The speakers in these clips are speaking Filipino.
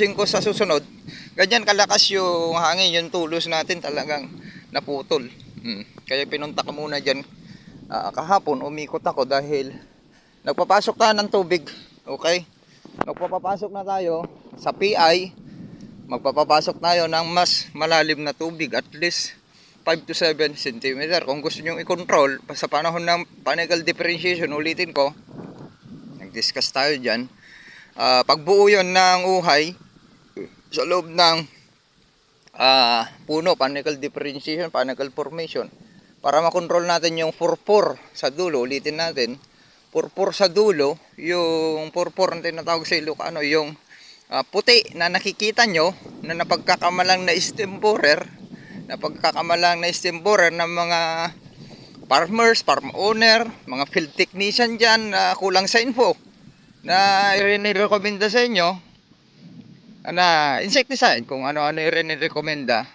ayusin ko sa susunod. Ganyan kalakas yung hangin, yung tulos natin talagang naputol. Mm. Kaya pinunta ko muna dyan ah, kahapon, umikot ako dahil nagpapasok tayo ng tubig. Okay? Magpapapasok na tayo sa PI. Magpapapasok tayo ng mas malalim na tubig, at least 5 to 7 cm. Kung gusto nyo i-control, sa panahon ng panical differentiation, ulitin ko, nag-discuss tayo dyan. Ah, pagbuo yon ng uhay, sa loob ng ah, puno, panical differentiation, panical formation, para makontrol natin yung purpur sa dulo, ulitin natin, purpur sa dulo, yung purpur na tinatawag sa Ilocano, yung ah, puti na nakikita nyo, na napagkakamalang na stem borer, napagkakamalang na stem borer ng mga farmers, farm owner, mga field technician dyan na kulang sa info na i-recommenda sa inyo na insecticide kung ano-ano i-recommenda.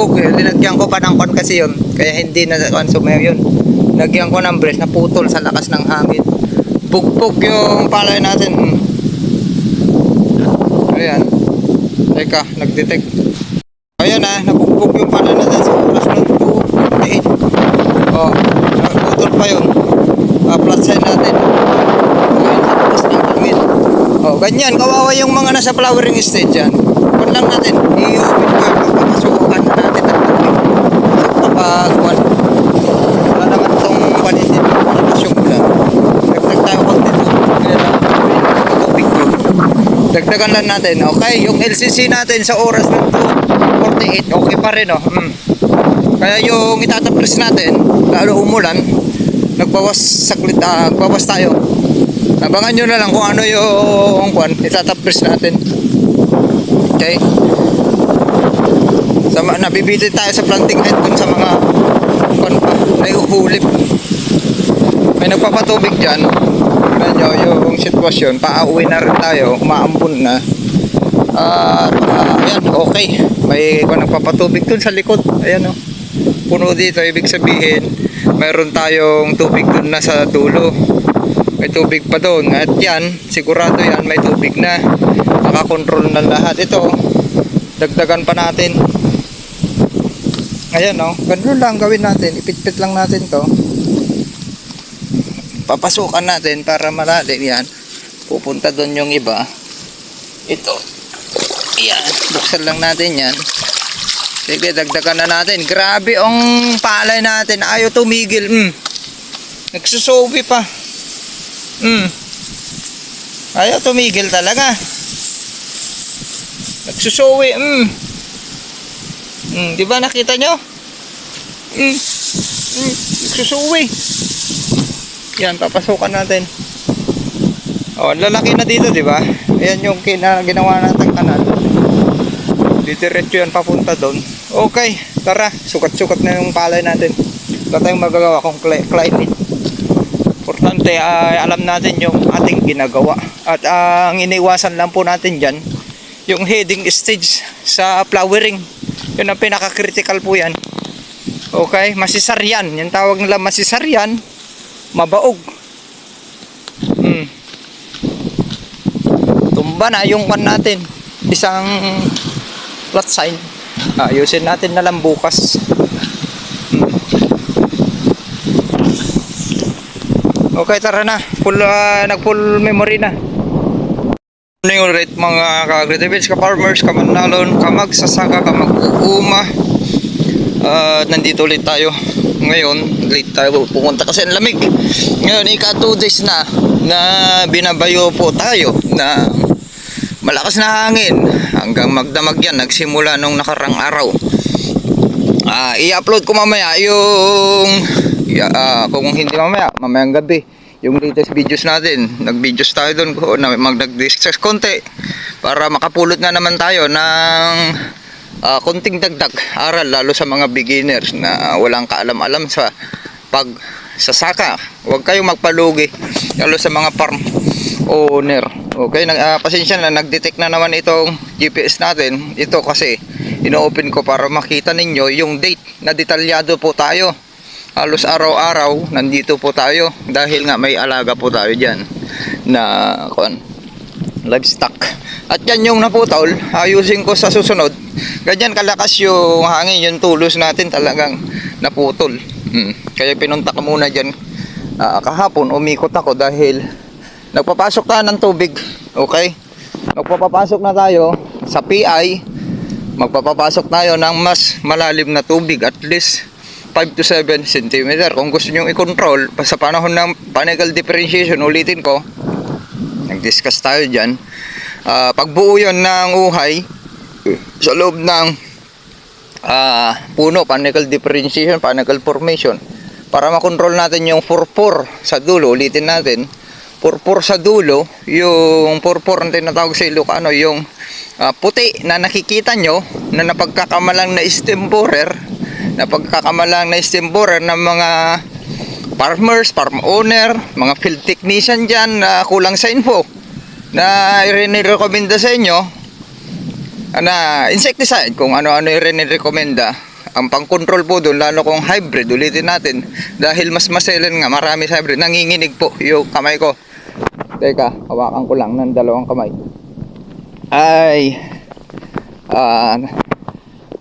Nabugbog. eh. Linagyan ko pa ng kon kasi yun. Kaya hindi na consume yun. Lagyan ko ng brace, naputol sa lakas ng hangin. Bugbog yung palay natin. Ayan. Teka, nag-detect. Ayan na, nabugbog yung palay natin sa oras ng 2.48. Oh, naputol pa yun. Uh, flat side natin. Oh, ganyan, kawawa yung mga nasa flowering stage yan. Kung lang natin, i-open ko yung pagpapasukan na natin ng tubig. Kapag, wala, naman itong panitin, yung ulan. Dagdag tayo lang, tubig ko. Dagdagan lang natin, okay? Yung LCC natin sa oras ng 2.48, okay pa rin, oh. Mm. Kaya yung itatapres natin, lalo umulan, nagbawas saglit, ah, nagbawas tayo. Abangan nyo na lang kung ano yung kwan, itatapres natin. Okay? Sa, nabibitin tayo sa planting head dun sa mga kwan pa, naiuhulip. May nagpapatubig dyan. Medyo yung sitwasyon, paauwi na rin tayo, umaambon na. At ah, ayan, okay. May kung nagpapatubig dun sa likod. Ayan o. Puno dito, ibig sabihin, mayroon tayong tubig dun na sa dulo. May tubig pa doon. At yan, sigurado yan, may tubig na. Nakakontrol na lahat. Ito, dagdagan pa natin. Ayan o, ganun lang gawin natin. Ipitpit lang natin to. Papasukan natin para malalim yan. Pupunta doon yung iba. Ito. Ayan, buksan lang natin yan. Sige, dagdagan na natin. Grabe ang palay natin. Ayaw tumigil. Mm. Nagsusubi pa. Mm. Ayaw tumigil talaga. Nagsusuwi. Mm. Mm, di ba nakita nyo? Mm. Mm. Nagsusuwi. Yan, papasukan natin. Oh, lalaki na dito, di ba? Ayan yung kina, ginawa natin kanal. Didiretso yan papunta doon. Okay, tara. Sukat-sukat na yung palay natin. Wala tayong magagawa kung cli- climate. Importante ay alam natin yung ating ginagawa. At ang iniwasan lang po natin dyan, yung heading stage sa flowering. Yun ang pinaka-critical po yan. Okay, masisar yan. Yung tawag nila masisar yan, mabaog. Hmm. Tumba na yung kan natin. Isang plot sign. Ayusin natin na lang bukas. Hmm. Okay, tara na. Full, ah, nag-full memory na. Morning ulit mga ka-agritibits, ka-farmers, kamanalon, kamagsasaka, kamag-uuma. At nandito ulit tayo. Ngayon, late tayo pumunta kasi ang lamig. Ngayon, ika 2 days na na binabayo po tayo na malakas na hangin hanggang magdamag yan nagsimula nung nakarang araw Ah, i-upload ko mamaya yung ah, kung hindi mamaya mamayang gabi yung latest videos natin nag-videos tayo doon ko na mag nag-discuss konti para makapulot na naman tayo ng ah, konting dagdag aral lalo sa mga beginners na walang kaalam-alam sa pag sasaka huwag kayong magpalugi lalo sa mga farm owner. Okay nag, ah, pasensya na nag-detect na naman itong GPS natin. Ito kasi ino-open ko para makita ninyo yung date na detalyado po tayo halos araw-araw nandito po tayo dahil nga may alaga po tayo dyan na kuan livestock. At yan yung naputol ayusin ko sa susunod. Ganyan kalakas yung hangin yung tulos natin talagang naputol. Mm. kaya pinunta ko muna dyan. Ah, kahapon umikot ako dahil nagpapasok tayo ng tubig okay? Magpapapasok na tayo sa PI magpapapasok tayo ng mas malalim na tubig at least 5 to 7 cm kung gusto nyo i-control sa panahon ng panical differentiation ulitin ko nag-discuss tayo dyan. Ah, pagbuo yun ng uhay sa loob ng ah, puno panical differentiation panical formation para makontrol natin yung purpur sa dulo ulitin natin. Purpur sa dulo yung purpur na tinatawag sa Ilocano yung ah, puti na nakikita nyo na napagkakamalang na stem borer na stem borer ng mga farmers, farm owner, mga field technician dyan na kulang sa info na i-recommenda sa inyo. Na insecticide kung ano-ano yung rekomenda ang pang-control po doon lalo kung hybrid ulitin natin. Dahil mas maselan nga marami sa hybrid. Nanginginig po yung kamay ko. Teka hawakan ko lang ng dalawang kamay. Ay ah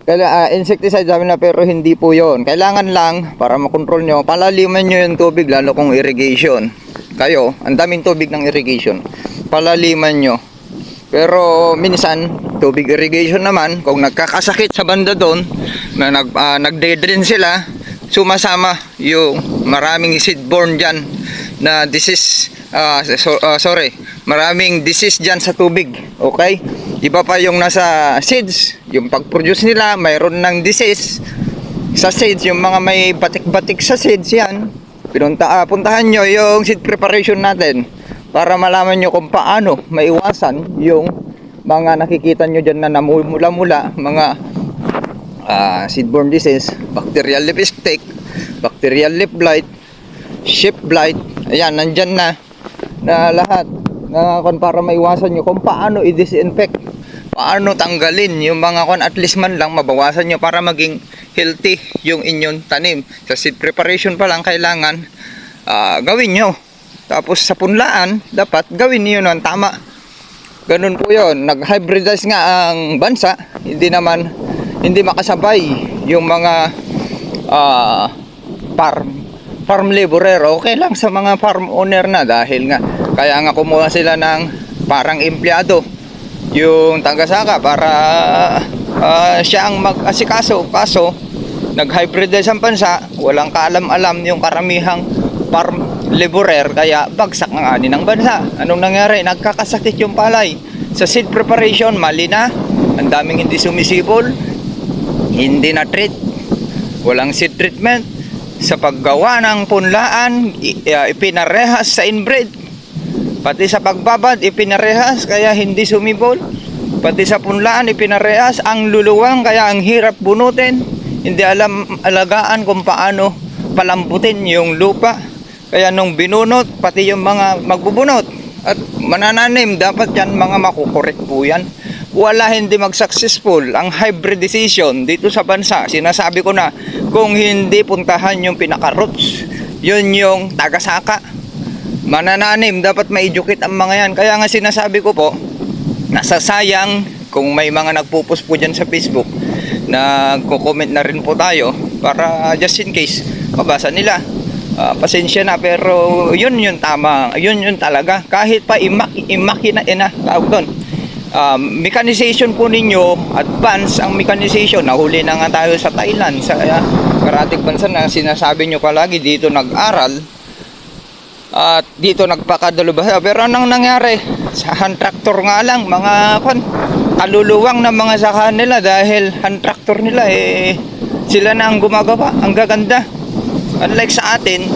kaya ah, insecticide sabi na pero hindi po yon kailangan lang para makontrol nyo palaliman nyo yung tubig lalo kung irrigation. Kayo ang daming tubig ng irrigation palaliman nyo. Pero minsan tubig irrigation naman kung nagkakasakit sa banda doon na nag uh, nagde-drain sila sumasama yung maraming seedborne diyan na disease ah, so, ah, sorry maraming disease diyan sa tubig okay iba pa yung nasa seeds yung pag-produce nila mayroon ng disease. Sa seeds yung mga may batik-batik sa seeds yan. Pinunta ah, puntahan nyo yung seed preparation natin para malaman nyo kung paano maiwasan yung mga nakikita nyo dyan na namumula-mula mga ah, seedborne disease bacterial leaf spike bacterial leaf blight sheep blight. Ayan nandyan na na lahat. Na kung para maiwasan nyo kung paano i-disinfect paano tanggalin yung mga kon? At least man lang mabawasan nyo para maging healthy yung inyong tanim. Sa seed preparation pa lang kailangan ah, gawin nyo. Tapos sa punlaan dapat gawin niyo ng tama. Ganun po yon nag-hybridize nga ang bansa. Hindi naman hindi makasabay yung mga ah, farm farm laborer okay lang sa mga farm owner na dahil nga kaya nga kumuha sila ng parang empleyado yung tagasaka para ah, siya ang mag-asikaso. Kaso nag-hybridize ang bansa. Walang kaalam-alam yung karamihang farm laborer kaya bagsak ang ani ng bansa. Anong nangyari? Nagkakasakit yung palay. Sa seed preparation mali na. Ang daming hindi sumisibol. Hindi na treat walang seed treatment. Sa paggawa ng punlaan uh, ipinarehas sa inbreed pati sa pagbabad ipinarehas kaya hindi sumibol Pati sa punlaan, ipinarehas ang luluwang kaya ang hirap bunutin. Hindi alam alagaan kung paano palambutin yung lupa. Kaya nung binunot, pati yung mga magbubunot at manananim, dapat yan mga makukorek po yan. Wala hindi mag-successful ang hybridization dito sa bansa. Sinasabi ko na kung hindi puntahan yung pinaka-roots, yun yung tagasaka. Manananim, dapat ma-educate ang mga yan. Kaya nga sinasabi ko po, nasasayang kung may mga nagpupus po dyan sa Facebook. Nagko-comment na rin po tayo para just in case mabasa nila. Ah, pasensya na pero yun yun tama yun yun talaga. Kahit pa imak imakina ina tawag doon. Um, mechanization po ninyo advance ang mechanization. Nahuli na nga tayo sa Thailand sa uh, karating bansa na sinasabi nyo palagi dito nag-aral at dito nagpakadalubhasa pero anong nangyari? Sa hand tractor nga lang mga kon kaluluwang ng mga saka nila dahil hand tractor nila eh sila na ang gumagawa ang gaganda. Unlike sa atin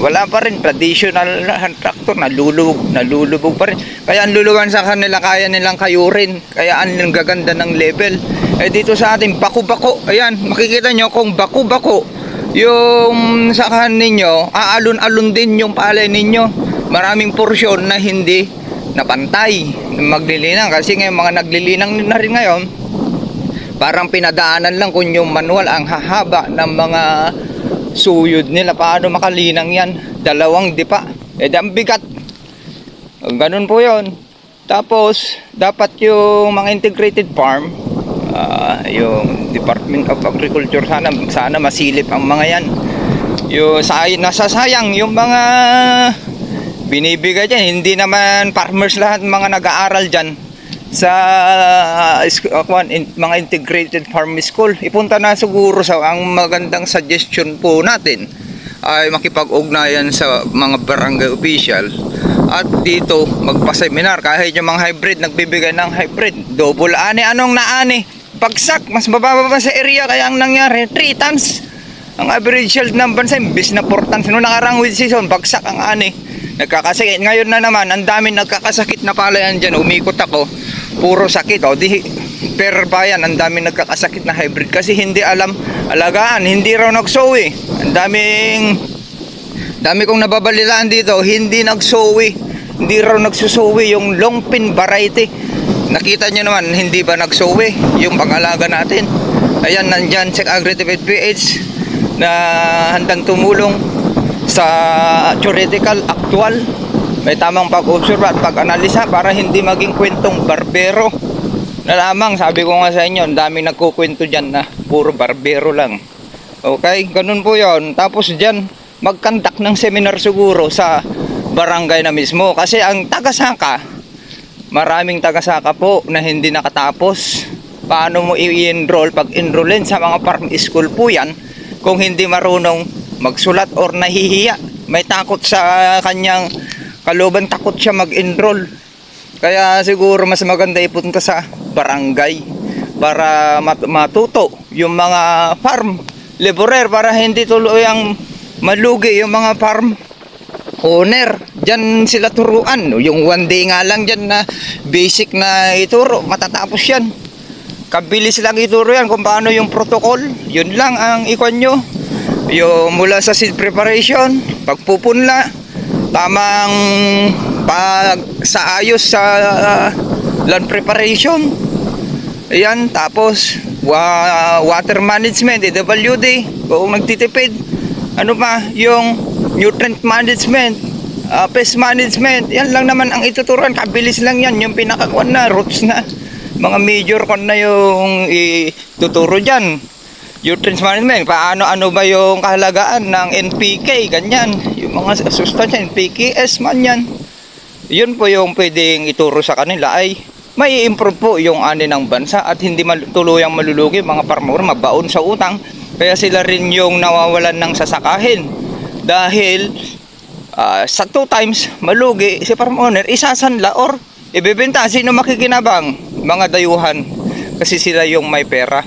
wala pa rin traditional hand tractor nalulubog nalulubog pa rin. Kaya ang luluwan sa kanila kaya nilang kayurin kaya ang gaganda ng level. Eh dito sa atin bako-bako ayan makikita nyo kung bako-bako yung sakahan ninyo aalon-alon din yung palay ninyo. Maraming porsyon na hindi napantay maglilinang. Kasi ngayon mga naglilinang na rin ngayon parang pinadaanan lang kung yung manual ang hahaba ng mga suyod nila. Paano makalinang yan? Dalawang dipa. Eh ang bigat. Ganun po yon tapos dapat yung mga integrated farm ah, yung Department of Agriculture. Sana sana masilip ang mga yan. Yung say, nasasayang yung mga binibigay dyan. Hindi naman farmers lahat mga nag-aaral dyan sa uh, uh, in- mga integrated farm school. Ipunta na siguro sa ang magandang suggestion po natin ay makipag-ugnayan sa mga barangay official at dito magpa-seminar. Kahit yung mga hybrid nagbibigay ng hybrid. Double ani anong naani bagsak mas mababa pa sa area kaya ang nangyari 3 tons. Ang average yield ng bansa imbis na 4 tons. Noong nakarang with season bagsak ang ani. Nagkakasakit. Ngayon na naman ang dami nagkakasakit na palayan dyan. Umikot ako. Puro sakit. O di per bayan ang dami nagkakasakit na hybrid. Kasi hindi alam alagaan hindi raw nagsowi. Ang daming dami kong nababalitaan dito hindi nagsowi. Hindi raw nagsusowi yung long pin variety nakita nyo naman hindi ba nagsowi yung pangalaga natin? Ayan nandyan check agritipid PH na handang tumulong sa theoretical actual. May tamang pag-observe at pag-analisa para hindi maging kwentong barbero. Na lamang sabi ko nga sa inyo ang daming nagkukwento dyan na puro barbero lang. Okay ganun po yon tapos dyan magkandak ng seminar siguro sa barangay na mismo. Kasi ang tagasaka maraming tagasaka po na hindi nakatapos. Paano mo i-enroll? Pag enrollin sa mga farm school po yan kung hindi marunong magsulat or nahihiya may takot sa kanyang kalooban takot siya mag-enroll. Kaya siguro mas maganda ipunta sa barangay para mat- matuto yung mga farm laborer para hindi tuluyang malugi yung mga farm owner dyan sila turuan. Yung one day nga lang dyan na basic na ituro matatapos yan. Kabilis lang ituro yan kung paano yung protocol. Yun lang ang ikon nyo. Yung mula sa seed preparation pagpupunla tamang pag sa ayos sa uh, land preparation. Ayan tapos wa, water management DWD kung nagtitipid ano pa? Yung nutrient management uh, pest management. Yan lang naman ang ituturuan. Kabilis lang yan. Yung pinakakuan na roots na. Mga major kon na yung ituturo dyan. Nutrients management. Paano ano ba yung kahalagaan ng NPK ganyan. Yung mga sustansya NPKS man yan. Yun po yung pwedeng ituro sa kanila ay may improve po yung ani ng bansa at hindi tuluyang malulugi mga farmer mabaon sa utang. Kaya sila rin yung nawawalan ng sasakahin. Dahil ah, sa two times malugi si farm owner isasanla or ibebenta sino makikinabang mga dayuhan kasi sila yung may pera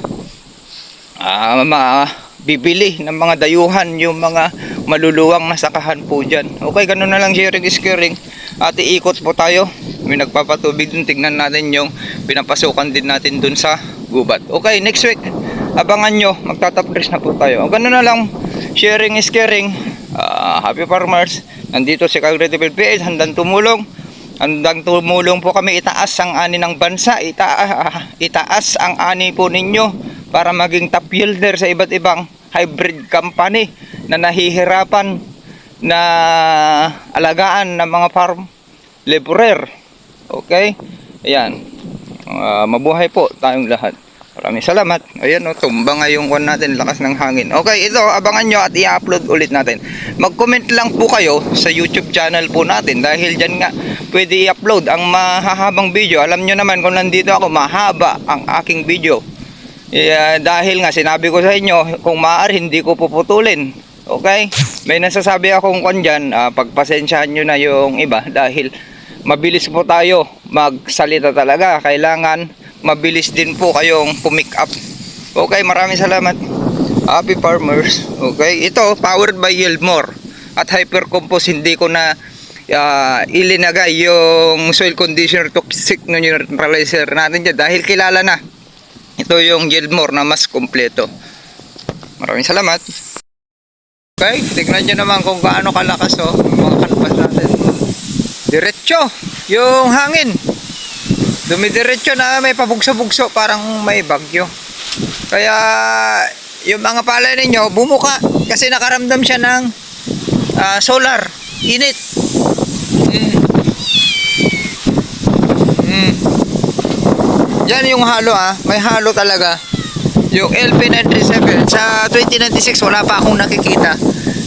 ah ma bibili ng mga dayuhan yung mga maluluwang na sakahan po dyan okay ganun na lang sharing is caring at iikot po tayo may nagpapatubig dun. Tignan natin yung pinapasukan din natin dun sa gubat. Okay, next week, abangan nyo. Magtatap dress na po tayo. Ganun na lang. Sharing is caring. Ah, happy farmers. Nandito si Cagretive PH. Handang tumulong. Handang tumulong po kami itaas ang ani ng bansa. Ita itaas ang ani po ninyo para maging top yielder sa iba't ibang hybrid company na nahihirapan na alagaan ng mga farm laborer. Okay? Ayan. Ah, mabuhay po tayong lahat. Maraming salamat. Ayan o, tumba nga yung kwan natin, lakas ng hangin. Okay, ito, abangan nyo at i-upload ulit natin. Mag-comment lang po kayo sa YouTube channel po natin dahil dyan nga pwede i-upload ang mahahabang video. Alam nyo naman kung nandito ako, mahaba ang aking video. Yeah, dahil nga sinabi ko sa inyo, kung maaari hindi ko puputulin. Okay? May nasasabi akong kwan dyan, ah, pagpasensyahan nyo na yung iba dahil mabilis po tayo magsalita talaga. Kailangan mabilis din po kayong pumick up. Okay, maraming salamat. Happy farmers. Okay, ito powered by Yieldmore at Hypercompose hindi ko na ah, ilinagay yung soil conditioner toxic neutralizer natin dyan dahil kilala na ito yung Yieldmore na mas kompleto. Maraming salamat. Okay, tignan nyo naman kung gaano kalakas oh, mga kanvas natin. Diretso, yung hangin. Dumidiretso na may pabugso-bugso parang may bagyo. Kaya yung mga palay ninyo bumuka kasi nakaramdam siya ng ah, solar, init. Mm. Mm. Yan yung halo ah, may halo talaga. Yung LP937 sa 2096 wala pa akong nakikita.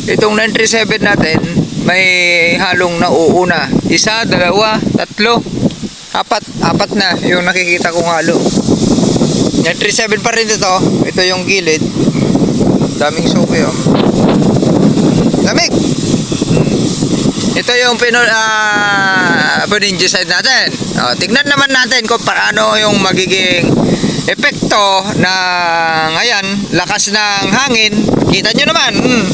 Itong 937 natin may halong nauuna. Isa, dalawa, tatlo, apat, apat na yung nakikita kong halo. Yung 37 pa rin ito. Ito yung gilid. Daming suki oh. Lamig. Ito yung pinol ah uh, natin. O, tignan naman natin kung paano yung magiging epekto ng ayan, lakas ng hangin. Kita nyo naman. Mm,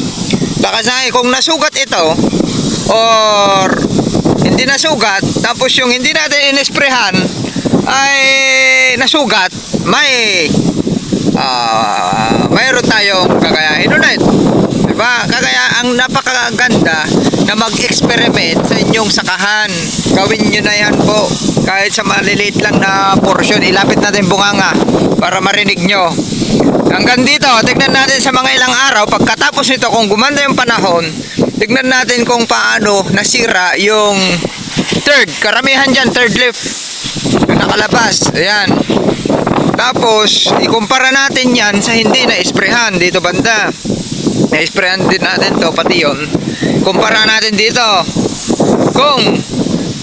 lakas ng hangin. Kung nasugat ito or nasugat, tapos yung hindi natin inesprehan ay nasugat, may ah mayroon tayong kakayahin ulit. Diba? Kaya ang napakaganda na mag-experiment sa inyong sakahan. Gawin nyo na yan po. Kahit sa maliliit lang na portion, ilapit natin bunganga para marinig nyo. Hanggang dito, tignan natin sa mga ilang araw, pagkatapos nito, kung gumanda yung panahon, tignan natin kung paano nasira yung third. Karamihan dyan, third. Yung nakalabas. Ayan. Tapos, ikumpara natin yan sa hindi na-esprehan dito banda. Na-esprehan din natin to pati yon. Kumpara natin dito. Kung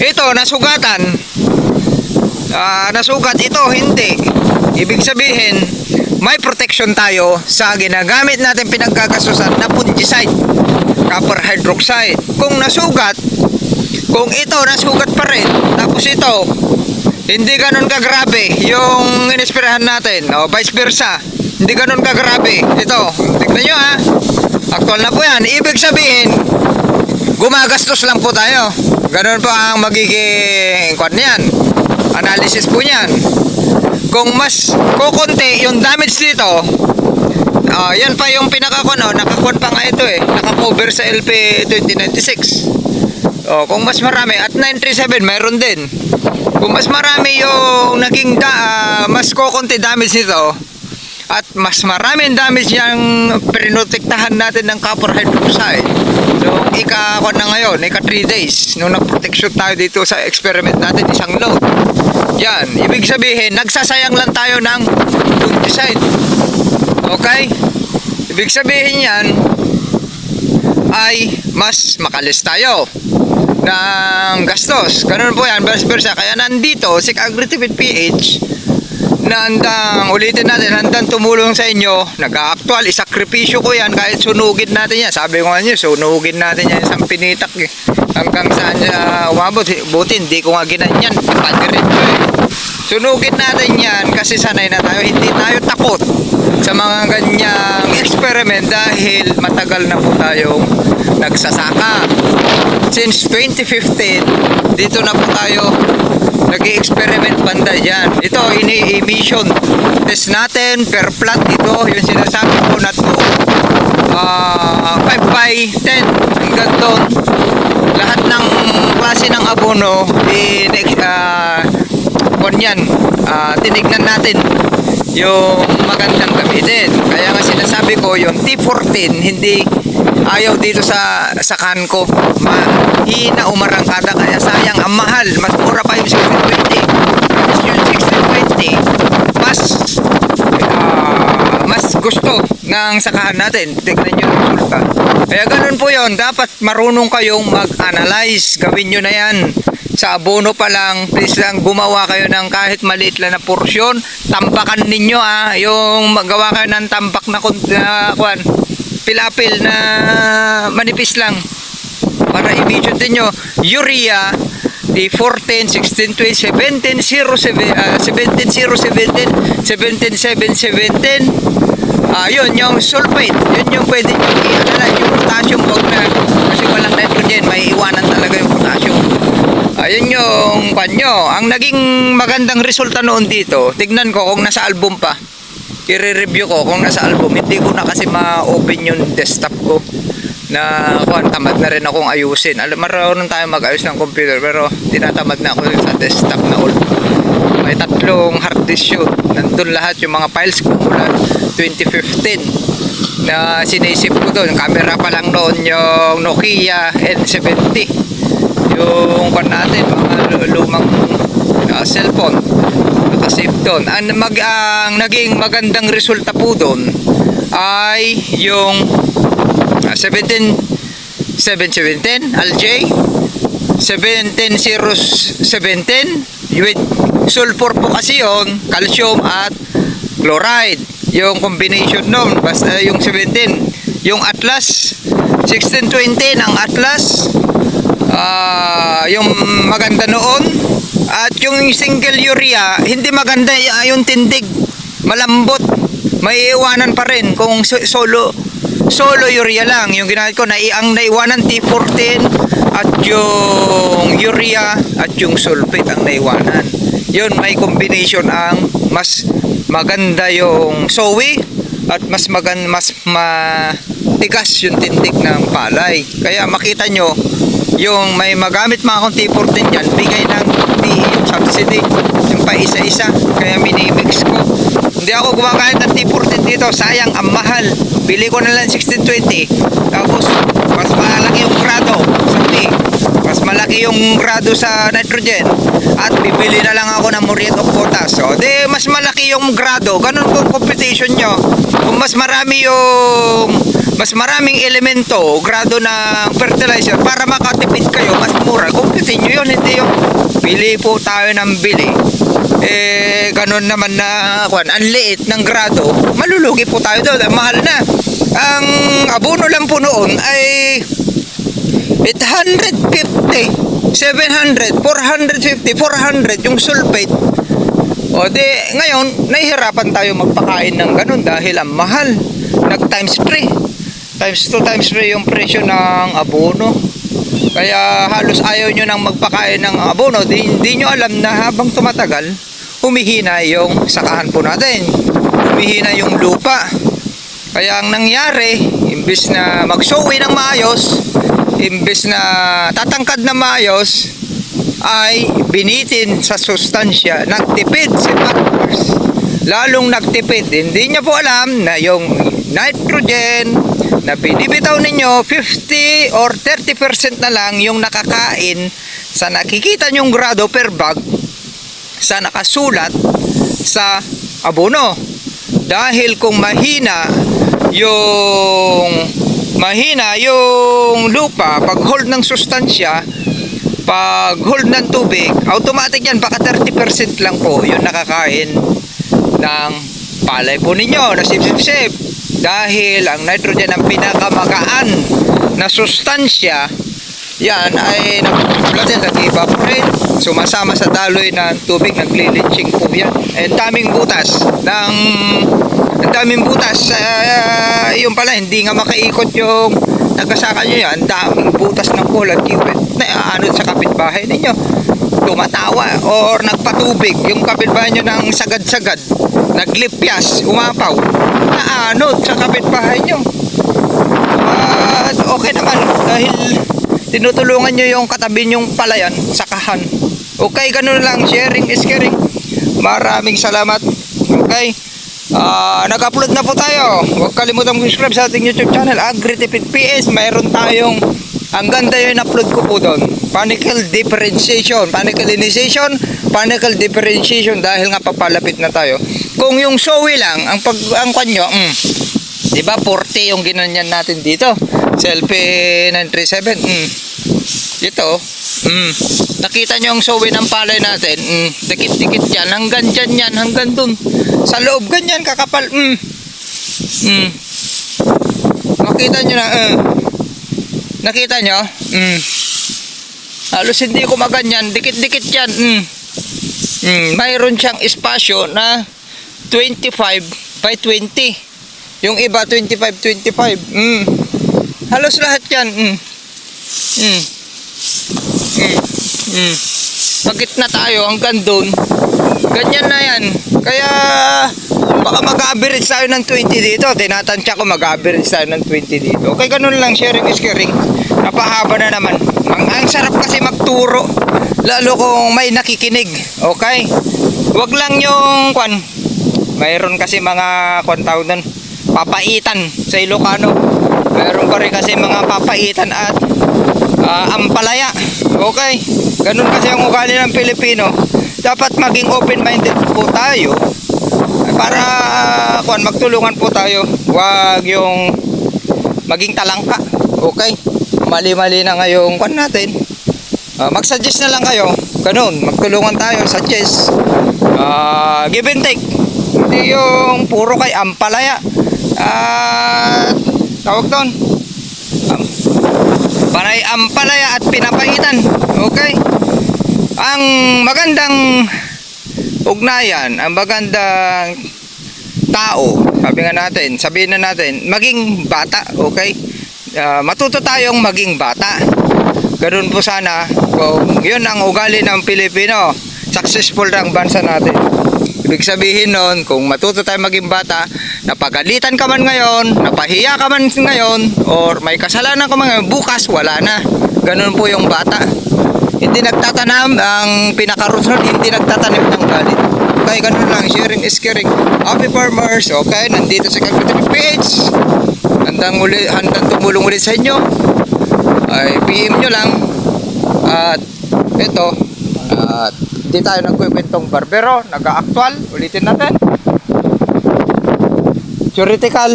ito nasugatan, ah, nasugat ito hindi. Ibig sabihin, may protection tayo sa ginagamit natin pinagkakasusan na fungicide, copper hydroxide. Kung nasugat, kung ito nasugat pa rin, tapos ito, hindi ganun kagrabe yung inispirahan natin, o vice versa. Hindi ganun kagrabe. Ito, tignan nyo ha. Actual na po yan. Ibig sabihin, gumagastos lang po tayo. Ganun po ang magiging kwan niyan. Analysis po niyan. Kung mas kukunti yung damage dito, ah yan pa yung pinakakon, oh, pa nga ito eh. Nakakover sa LP 2096. Oh, kung mas marami at 937 meron din. Kung mas marami yung naging da, ah, mas kukunti damage nito at mas maraming damage yung pinotektahan natin ng copper hydroxide. So, ika ako na ngayon, ika 3 days nung nag-protection tayo dito sa experiment natin isang load. Yan, ibig sabihin, nagsasayang lang tayo ng fungicide. Okay? Ibig sabihin yan ay mas makalis tayo ng gastos. Ganun po yan, vice versa. Kaya nandito, si Agritipid PH na handang ulitin natin, handang tumulong sa inyo, nag-actual, isakripisyo ko yan kahit sunugin natin yan. Sabi ko nga nyo, sunugin natin yan sa pinitak eh. Hanggang saan niya umabot. Buti, hindi ko nga ginanyan. Padiretso eh. Sunugin natin yan kasi sanay na tayo. Hindi tayo takot sa mga ganyang experiment dahil matagal na po tayong nagsasaka. Since 2015, dito na po tayo nag-experiment banda dyan. Ito, ini-emission. Test natin per plot ito, yung sinasabi ko na to. ah 5 by 10 hanggang doon. Lahat ng klase ng abono, in, uh, yan, ah, tinignan natin yung magandang gamitin. Kaya nga sinasabi ko, yung T14, hindi ayaw dito sa sa kan ko. Mahina umarangkada kaya sayang ang mahal. Mas mura pa yung 1620. Tapos yung 1620, mas ah, mas gusto ng sakahan natin. Tignan nyo yung resulta. Kaya ganun po yon Dapat marunong kayong mag-analyze. Gawin nyo na yan. Sa abono pa lang, please lang gumawa kayo ng kahit maliit lang na porsyon. Tampakan ninyo ah. Yung magawa kayo ng tampak na, kwan, pilapil na manipis lang. Para i-mention din nyo urea di 14, 16, 20, 17, 07, ah, 17, 017, 17, 7, 17 ah yun yung sulfate. Yun yung pwede nyo i-alala yung potassium wag na kasi walang nitrogen may iwanan talaga yung potassium. Ayun yung panyo ang naging magandang resulta noon dito tignan ko kung nasa album pa i-review ko kung nasa album. Hindi ko na kasi ma-open yung desktop ko. Na kuan tamad na rin akong ayusin. Alam marunong tayo mag-ayos ng computer pero tinatamad na ako sa desktop na old may tatlong hard disk yun. Nandun lahat yung mga files ko mula 2015 na sinisip ko doon camera pa lang noon yung Nokia N70 yung kuan natin mga lu- lumang ah, cellphone. Nakasave doon. Ang, mag, ang naging magandang resulta po doon ay yung ah, 17 717 LJ 17017 with sulfur po kasi yon calcium at chloride. Yung combination nun basta yung 17 yung Atlas 1620 ng Atlas. Ah yung maganda noon at yung single urea hindi maganda y- yung tindig. Malambot. May iwanan pa rin kung so- solo solo urea lang. Yung ginamit ko na ang naiwanan T14 at yung urea at yung sulfate ang naiwanan. Yun may combination ang mas maganda yung sowi at mas magan mas matigas yung tindig ng palay. Kaya makita nyo yung may magamit mga akong T14 dyan bigay ng yung subsidy yung pa isa-isa kaya minimix ko. Hindi ako gumagamit ng T14 dito. Sayang ang mahal. Bili ko na lang 1620 tapos mas malaki yung grado malaki yung grado sa nitrogen. At bibili na lang ako ng muriate of potash. So di mas malaki yung grado. Ganun po competition nyo. Kung mas marami yung mas maraming elemento grado ng fertilizer para makatipid kayo mas mura. Kumpitin nyo yun hindi yung bili po tayo ng bili. Eh ganun naman na kwan ang liit ng grado malulugi po tayo doon. Mahal na. Ang abono lang po noon ay 850 700 450 400 yung sulfate. O di ngayon nahihirapan tayo magpakain ng ganun dahil ang mahal. Nag times 3 times 2 times 3 yung presyo ng abono. Kaya halos ayaw nyo nang magpakain ng abono. Di, di nyo alam na habang tumatagal humihina yung sakahan po natin. Humihina yung lupa. Kaya ang nangyari imbis na magsowi ng maayos imbes na tatangkad na maayos ay binitin sa sustansya. Nagtipid si farmers lalong nagtipid. Hindi niya po alam na yung nitrogen na binibitaw ninyo 50 or 30% na lang yung nakakain sa nakikita nyong grado per bag sa nakasulat sa abono. Dahil kung mahina yung mahina yung lupa. Pag hold ng sustansya pag hold ng tubig automatic yan. Baka 30% lang po yung nakakain ng palay po ninyo. Na sip-sip-sip dahil ang nitrogen ang pinakamagaan na sustansya yan ay din nag-evaporate. Sumasama sa daloy ng tubig naglilitching po yan. Eh daming butas ng ang daming butas uh, yung pala hindi nga makaikot yung tagasaka nyo yan, daming butas ng kulat, kiwit, na aanod sa kapitbahay ninyo. Tumatawa or nagpatubig yung kapitbahay nyo ng sagad-sagad, naglipyas, umapaw, naanod sa kapitbahay nyo. At okay naman dahil tinutulungan nyo yung katabi nyong palayan, sakahan. Okay, ganun lang. Sharing is caring. Maraming salamat. Okay. Ah, nag-upload na po tayo. Huwag kalimutan subscribe sa ating YouTube channel, AgriTipid PS. Mayroon tayong ang ganda yung upload ko po doon. Panicle differentiation, panicle initiation, panicle differentiation dahil nga papalapit na tayo. Kung yung showy lang, ang pag ang kanyo, mm, Di ba 40 yung ginanyan natin dito? Selfie 937. Mm. Dito. Mm. Nakita nyo ang sowi ng palay natin. Mm. Dikit-dikit yan. Hanggang dyan yan. Hanggang dun. Sa loob ganyan kakapal. Mm. Mm. Makita nyo na. Uh. Nakita nyo? Mm. Halos hindi ko maganyan. Dikit-dikit yan. Mm. Mm. Mayroon siyang espasyo na 25 by 20. Yung iba 25 25. Mm. Halos lahat 'yan. Mm. Mm. Mm. Mm. Pagit na tayo hanggang doon. Ganyan na 'yan. Kaya baka mag-average tayo ng 20 dito. Tinatansya ko mag-average tayo ng 20 dito. Okay, ganun lang sharing is caring. Napahaba na naman. Ang, ang sarap kasi magturo. Lalo kung may nakikinig. Okay? Wag lang yung kwan. Mayroon kasi mga kwan tawag doon papaitan sa Ilocano. Meron pa rin kasi mga papaitan at ah, ampalaya. Okay? Ganun kasi ang ugali ng Pilipino. Dapat maging open-minded po tayo para kuan magtulungan po tayo. Huwag yung maging talangka. Okay? Mali-mali na ngayong kuan natin. Ah, mag-suggest na lang kayo. Ganun, magtulungan tayo, suggest. Ah, give and take. Hindi yung puro kay ampalaya. At tawag doon. Panay ampalaya at pinapaitan. Okay? Ang magandang ugnayan, ang magandang tao, sabi nga natin, sabihin na natin, maging bata, okay? Ah, matuto tayong maging bata. Ganun po sana kung yun ang ugali ng Pilipino, successful ang bansa natin. Ibig sabihin nun, kung matuto tayo maging bata, napagalitan ka man ngayon, napahiya ka man ngayon, or may kasalanan ka man ngayon, bukas wala na. Ganun po yung bata. Hindi nagtatanam, ang pinakaroot nun, hindi nagtatanim ng galit. Okay, ganun lang, sharing is caring. Happy farmers, okay, nandito sa Calcutta page. Handang, uli, handang tumulong ulit sa inyo. Ay, PM nyo lang. At ito, at di tayo nagkukwentong barbero, nag-actual, ulitin natin. Theoretical,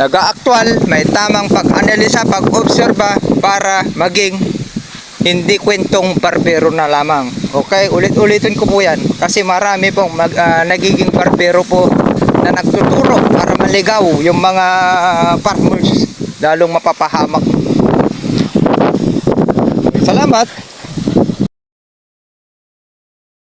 nag-actual, may tamang pag-analisa, pag-obserba para maging hindi kwentong barbero na lamang. Okay, ulit-ulitin ko po yan kasi marami pong mag, ah, nagiging barbero po na nagtuturo para maligaw yung mga farmers lalong mapapahamak. Salamat.